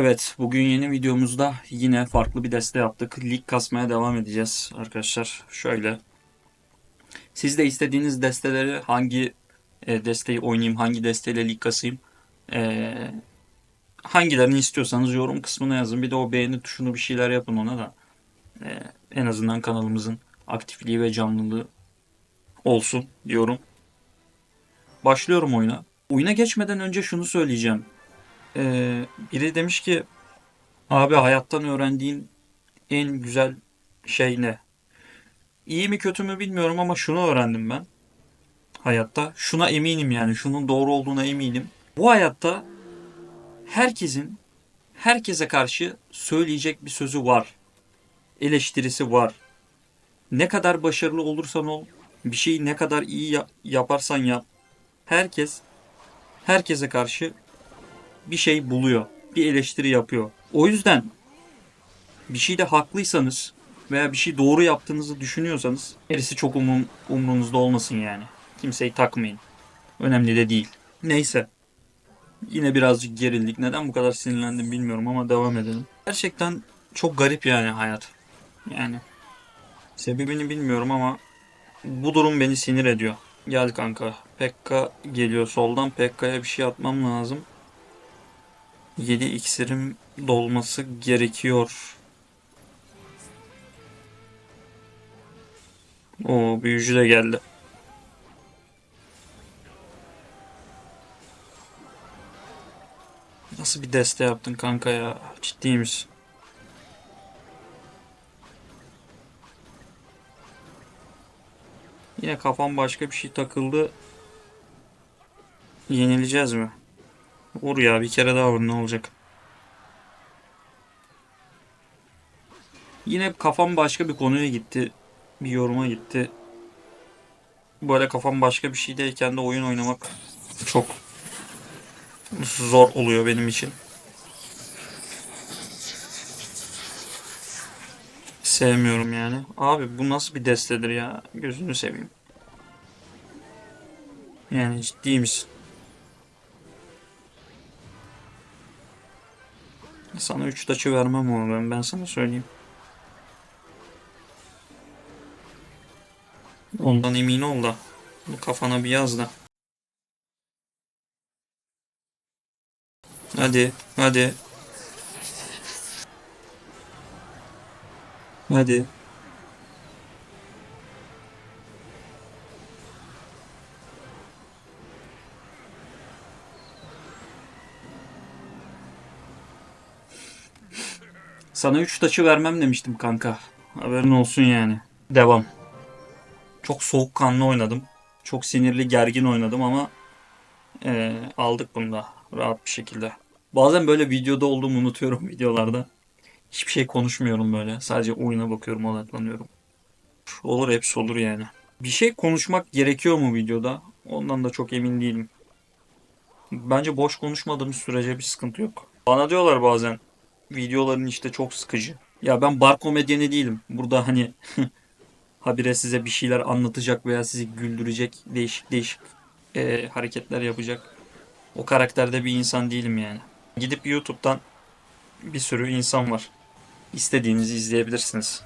Evet, bugün yeni videomuzda yine farklı bir deste yaptık. Lig kasmaya devam edeceğiz arkadaşlar. Şöyle. Siz de istediğiniz desteleri hangi e, desteği oynayayım, hangi desteyle lig kasayım, e, hangilerini istiyorsanız yorum kısmına yazın. Bir de o beğeni tuşunu bir şeyler yapın ona da. E, en azından kanalımızın aktifliği ve canlılığı olsun diyorum. Başlıyorum oyuna. Oyuna geçmeden önce şunu söyleyeceğim. Ee, biri demiş ki abi hayattan öğrendiğin en güzel şey ne? İyi mi kötü mü bilmiyorum ama şunu öğrendim ben hayatta. Şuna eminim yani şunun doğru olduğuna eminim. Bu hayatta herkesin herkese karşı söyleyecek bir sözü var. Eleştirisi var. Ne kadar başarılı olursan ol, bir şeyi ne kadar iyi ya- yaparsan yap. Herkes herkese karşı bir şey buluyor. Bir eleştiri yapıyor. O yüzden bir şeyde haklıysanız veya bir şey doğru yaptığınızı düşünüyorsanız gerisi çok umum, umrunuzda olmasın yani. Kimseyi takmayın. Önemli de değil. Neyse. Yine birazcık gerildik. Neden bu kadar sinirlendim bilmiyorum ama devam edelim. Gerçekten çok garip yani hayat. Yani sebebini bilmiyorum ama bu durum beni sinir ediyor. Gel kanka. Pekka geliyor soldan. Pekka'ya bir şey atmam lazım. 7 iksirim dolması gerekiyor. O büyücü de geldi. Nasıl bir deste yaptın kanka ya? Ciddi misin? Yine kafam başka bir şey takıldı. Yenileceğiz mi? Vur ya bir kere daha vur ne olacak? Yine kafam başka bir konuya gitti. Bir yoruma gitti. Böyle kafam başka bir şeydeyken de oyun oynamak çok zor oluyor benim için. Sevmiyorum yani. Abi bu nasıl bir destedir ya? Gözünü seveyim. Yani ciddi misin? Sana 3 taçı vermem ama ben, ben sana söyleyeyim. Ondan emin ol da. Bu kafana bir yaz da. Hadi, hadi. Hadi. Sana 3 taşı vermem demiştim kanka. Haberin olsun yani. Devam. Çok soğukkanlı oynadım. Çok sinirli, gergin oynadım ama eee, aldık bunu da rahat bir şekilde. Bazen böyle videoda olduğumu unutuyorum videolarda. Hiçbir şey konuşmuyorum böyle. Sadece oyuna bakıyorum, odaklanıyorum. Olur hepsi olur yani. Bir şey konuşmak gerekiyor mu videoda? Ondan da çok emin değilim. Bence boş konuşmadığımız sürece bir sıkıntı yok. Bana diyorlar bazen videoların işte çok sıkıcı. Ya ben bar komedyeni değilim. Burada hani habire size bir şeyler anlatacak veya sizi güldürecek değişik değişik e, hareketler yapacak. O karakterde bir insan değilim yani. Gidip YouTube'dan bir sürü insan var. İstediğinizi izleyebilirsiniz.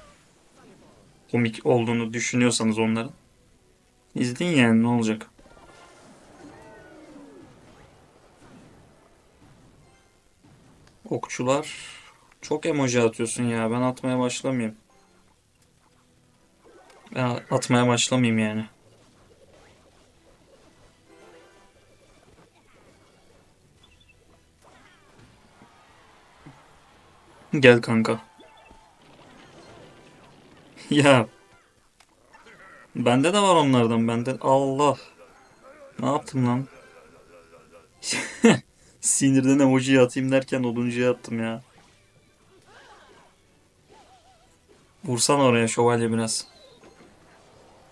Komik olduğunu düşünüyorsanız onların. İzleyin yani ne olacak. Okçular çok emoji atıyorsun ya. Ben atmaya başlamayayım. Ben atmaya başlamayayım yani. Gel kanka. Ya bende de var onlardan. Bende Allah. Ne yaptım lan? Sinirden emoji atayım derken oduncuya attım ya. Vursan oraya şövalye biraz.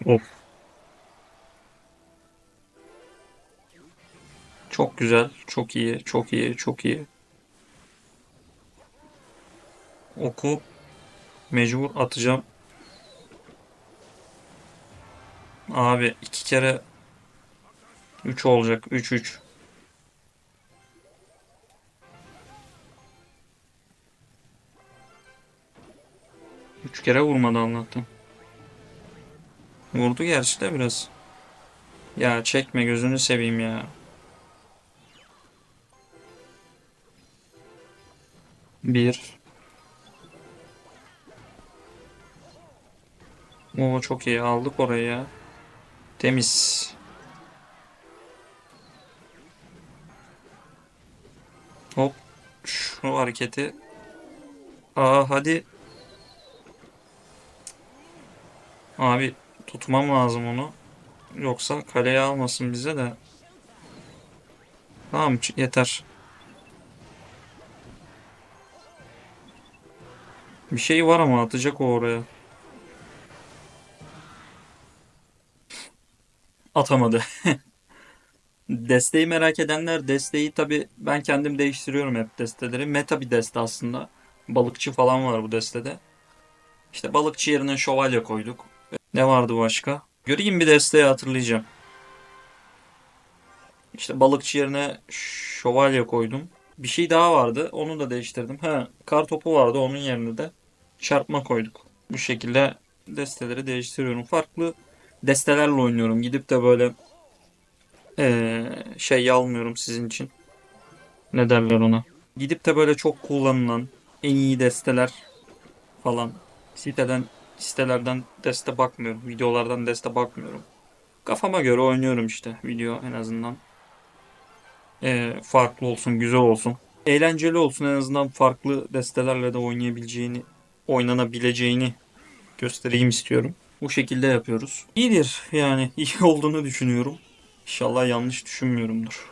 Of. Çok güzel. Çok iyi. Çok iyi. Çok iyi. Oku mecbur atacağım. Abi iki kere 3 olacak. 3 3. Üç kere vurmadı Allah'tan. Vurdu gerçi de biraz. Ya çekme gözünü seveyim ya. Bir. Oo çok iyi aldık orayı ya. Temiz. Hop. Şu hareketi. Aa hadi. Abi tutmam lazım onu. Yoksa kaleye almasın bize de. Tamam yeter. Bir şey var ama atacak o oraya. Atamadı. Desteği merak edenler desteği tabi ben kendim değiştiriyorum hep desteleri. Meta bir deste aslında. Balıkçı falan var bu destede. İşte balıkçı yerine şövalye koyduk. Ne vardı başka? Göreyim bir desteği hatırlayacağım. İşte balıkçı yerine şövalye koydum. Bir şey daha vardı. Onu da değiştirdim. Ha, kar topu vardı. Onun yerine de çarpma koyduk. Bu şekilde desteleri değiştiriyorum. Farklı destelerle oynuyorum. Gidip de böyle eee, şey almıyorum sizin için. Ne derler ona? Gidip de böyle çok kullanılan en iyi desteler falan siteden sitelerden deste bakmıyorum. Videolardan deste bakmıyorum. Kafama göre oynuyorum işte video en azından. Eee, farklı olsun, güzel olsun. Eğlenceli olsun en azından farklı destelerle de oynayabileceğini, oynanabileceğini göstereyim istiyorum. Bu şekilde yapıyoruz. İyidir yani iyi olduğunu düşünüyorum. İnşallah yanlış düşünmüyorumdur.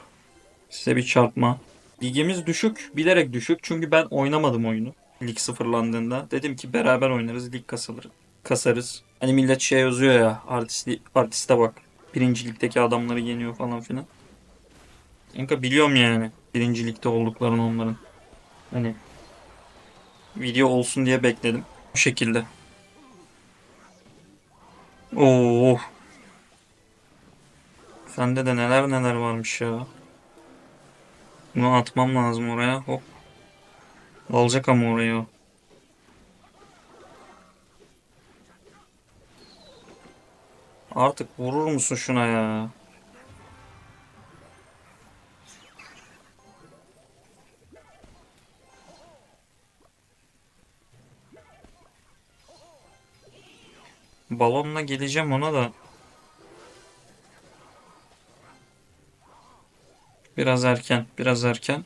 Size bir çarpma. Ligimiz düşük, bilerek düşük çünkü ben oynamadım oyunu. Lig sıfırlandığında. Dedim ki beraber oynarız, lig kasılır, kasarız. Hani millet şey yazıyor ya, artisti, artiste bak. Birinci ligdeki adamları yeniyor falan filan. Kanka biliyorum yani birinci ligde olduklarını onların. Hani video olsun diye bekledim. Bu şekilde. Oo. Sende de neler neler varmış ya. Bunu atmam lazım oraya. Hop. Alacak ama orayı o. Artık vurur musun şuna ya? Balonla geleceğim ona da. Biraz erken, biraz erken.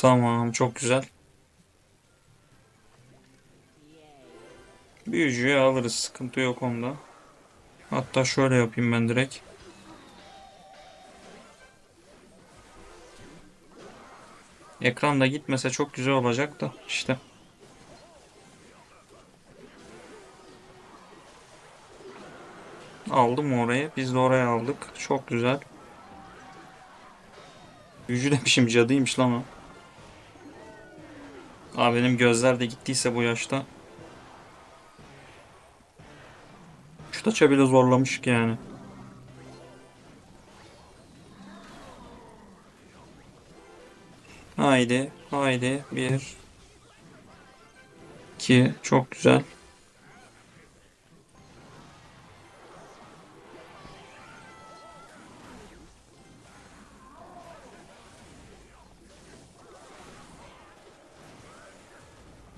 Tamam, çok güzel. Büyücüyü alırız, sıkıntı yok onda. Hatta şöyle yapayım ben direkt. Ekranda gitmese çok güzel olacak da işte. Aldım orayı. Biz de oraya aldık. Çok güzel. Büyücü demişim cadıymış lan o. Abi benim gözler de gittiyse bu yaşta. Şu taça bile zorlamış ki yani. Haydi. Haydi. Bir. iki. Çok güzel.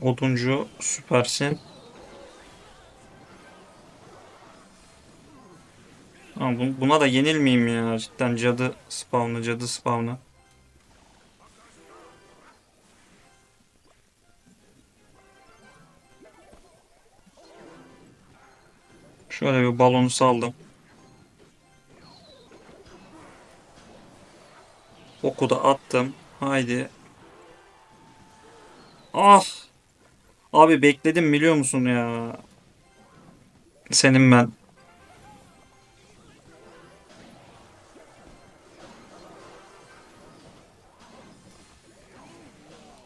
Oduncu süpersin. Ama bu- buna da yenilmeyeyim ya. Cidden cadı spawnı, cadı spawnı. Şöyle bir balonu saldım. Oku da attım. Haydi. Ah! Abi bekledim biliyor musun ya? Senin ben.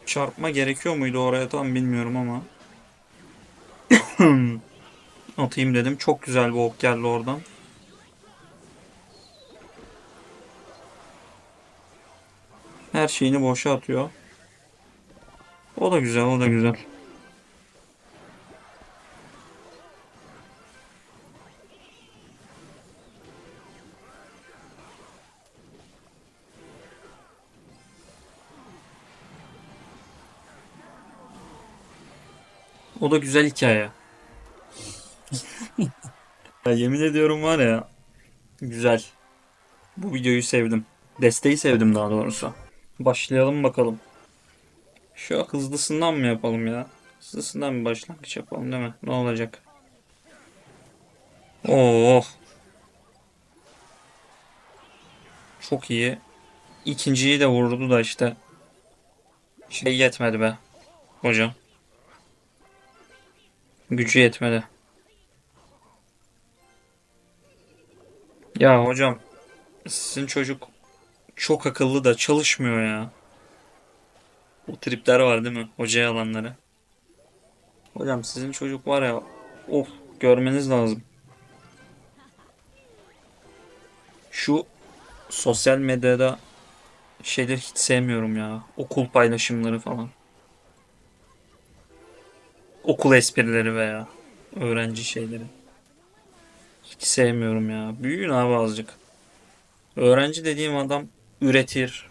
Çarpma gerekiyor muydu oraya tam bilmiyorum ama. Atayım dedim. Çok güzel bir ok geldi oradan. Her şeyini boşa atıyor. O da güzel, o da güzel. O da güzel hikaye. Ya yemin ediyorum var ya güzel. Bu videoyu sevdim. Desteği sevdim daha doğrusu. Başlayalım bakalım. Şu hızlısından mı yapalım ya? Hızlısından bir başlangıç yapalım değil mi? Ne olacak? Oh. Çok iyi. İkinciyi de vurdu da işte. Şey yetmedi be. Hocam. Gücü yetmedi. Ya hocam sizin çocuk çok akıllı da çalışmıyor ya. O tripler var değil mi? Hocaya alanları. Hocam sizin çocuk var ya of görmeniz lazım. Şu sosyal medyada şeyleri hiç sevmiyorum ya. Okul paylaşımları falan. Okul esprileri veya öğrenci şeyleri. Hiç sevmiyorum ya. Büyüyün abi azıcık. Öğrenci dediğim adam üretir,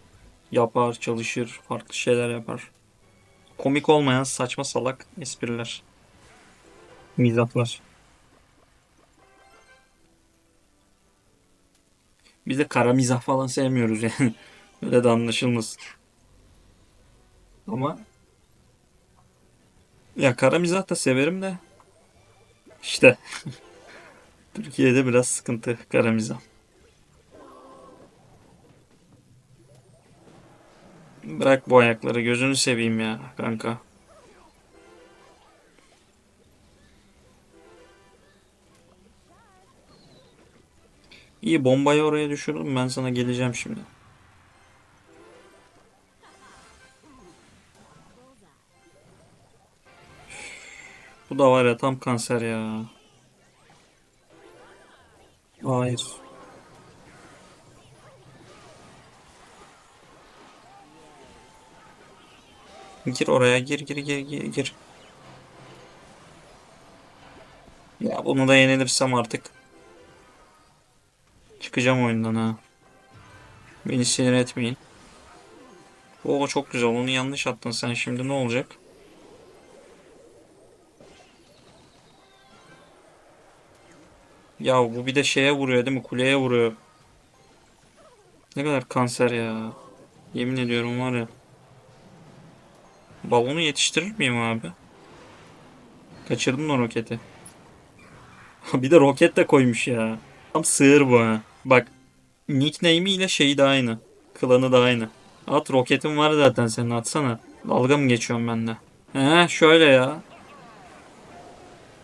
yapar, çalışır, farklı şeyler yapar. Komik olmayan saçma salak espriler, mizahlar. Biz de kara mizah falan sevmiyoruz yani. Öyle de anlaşılmasın. Ama ya kara mizah da severim de işte Türkiye'de biraz sıkıntı kara mizah. Bırak bu ayakları gözünü seveyim ya kanka. İyi bombayı oraya düşürdüm ben sana geleceğim şimdi. Da var ya tam kanser ya. Hayır. Gir oraya gir gir gir gir gir. Ya bunu da yenilirsem artık çıkacağım oyundan ha. Beni sinir etmeyin. Oo çok güzel onu yanlış attın sen şimdi ne olacak? Ya bu bir de şeye vuruyor değil mi? Kuleye vuruyor. Ne kadar kanser ya. Yemin ediyorum var ya. Balonu yetiştirir miyim abi? Kaçırdın o roketi. Bir de roket de koymuş ya. Tam sığır bu ha. Bak nickname'i ile şeyi de aynı. Klanı da aynı. At roketin var zaten senin atsana. Dalga mı geçiyorum ben de? He şöyle ya.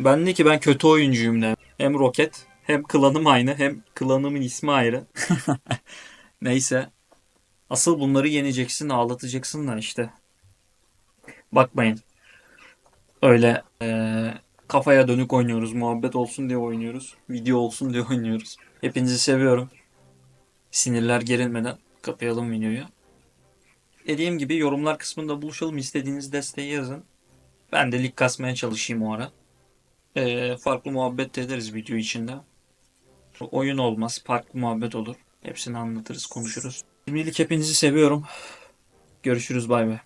Ben de ki ben kötü oyuncuyum de. Hem roket hem klanım aynı hem klanımın ismi ayrı. Neyse. Asıl bunları yeneceksin ağlatacaksın da işte. Bakmayın. Öyle eee, kafaya dönük oynuyoruz. Muhabbet olsun diye oynuyoruz. Video olsun diye oynuyoruz. Hepinizi seviyorum. Sinirler gerilmeden kapayalım videoyu. Dediğim gibi yorumlar kısmında buluşalım. İstediğiniz desteği yazın. Ben de lig kasmaya çalışayım o ara. Eee, farklı muhabbet de ederiz video içinde. Oyun olmaz. Farklı muhabbet olur. Hepsini anlatırız, konuşuruz. Şimdilik hepinizi seviyorum. Görüşürüz. Bay bay.